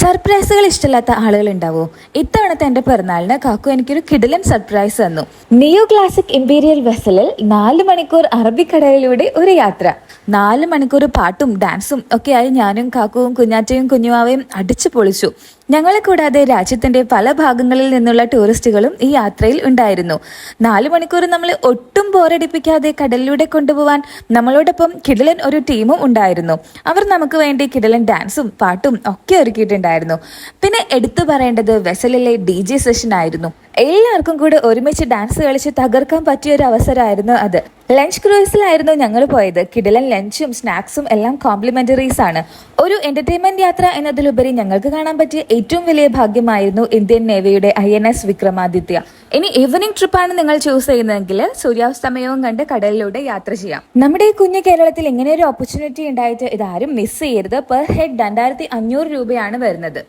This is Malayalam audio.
സർപ്രൈസുകൾ ഇഷ്ടമില്ലാത്ത ആളുകൾ ഉണ്ടാവോ ഇത്തവണത്തെ എന്റെ പിറന്നാളിന് കാക്കു എനിക്കൊരു കിടിലൻ സർപ്രൈസ് തന്നു. നിയോ ക്ലാസിക് ഇമ്പീരിയൽ വെസലിൽ നാല് മണിക്കൂർ അറബിക്കടലിലൂടെ ഒരു യാത്ര. നാല് മണിക്കൂർ പാട്ടും ഡാൻസും ഒക്കെയായി ഞാനും കാക്കുവും കുഞ്ഞാറ്റയും കുഞ്ഞുമാവയും അടിച്ചു പൊളിച്ചു. ഞങ്ങളെ കൂടാതെ രാജ്യത്തിന്റെ പല ഭാഗങ്ങളിൽ നിന്നുള്ള ടൂറിസ്റ്റുകളും ഈ യാത്രയിൽ ഉണ്ടായിരുന്നു. നാല് മണിക്കൂർ നമ്മൾ ഒട്ടും ബോറടിപ്പിക്കാതെ കടലിലൂടെ കൊണ്ടുപോവാൻ നമ്മളോടൊപ്പം കിടലൻ ഒരു ടീമും ഉണ്ടായിരുന്നു. അവർ നമുക്ക് വേണ്ടി കിടലൻ ഡാൻസും പാട്ടും ഒക്കെ ഒരുക്കിയിട്ടുണ്ടായിരുന്നു. പിന്നെ എടുത്തു പറയേണ്ടത് വെസലിലെ ഡി ജെ സെഷൻ ആയിരുന്നു. എല്ലാവർക്കും കൂടെ ഒരുമിച്ച് ഡാൻസ് കളിച്ച് തകർക്കാൻ പറ്റിയ ഒരു അവസരമായിരുന്നു അത്. ലഞ്ച് ക്രൂയിസിലായിരുന്നു ഞങ്ങൾ പോയത്. കിടലൻ ലഞ്ചും സ്നാക്സും എല്ലാം കോംപ്ലിമെന്ററീസ് ആണ്. ഒരു എന്റർടൈൻമെന്റ് യാത്ര എന്നതിലുപരി ഞങ്ങൾക്ക് കാണാൻ പറ്റിയ ഏറ്റവും വലിയ ഭാഗ്യമായിരുന്നു ഇന്ത്യൻ നേവിയുടെ ഐ എൻ എസ് വിക്രമാദിത്യ. ഇനി ഈവനിങ് ട്രിപ്പാണ് നിങ്ങൾ ചൂസ് ചെയ്യുന്നതെങ്കിൽ സൂര്യാസ്തമയവും കണ്ട് കടലിലൂടെ യാത്ര ചെയ്യാം. നമ്മുടെ ഈ കുഞ്ഞു കേരളത്തിൽ ഇങ്ങനെ ഒരു ഓപ്പർച്യൂണിറ്റി ഉണ്ടായിട്ട് ഇതാരും മിസ് ചെയ്യരുത്. പെർ ഹെഡ് രണ്ടായിരത്തി അഞ്ഞൂറ് രൂപയാണ് വരുന്നത്.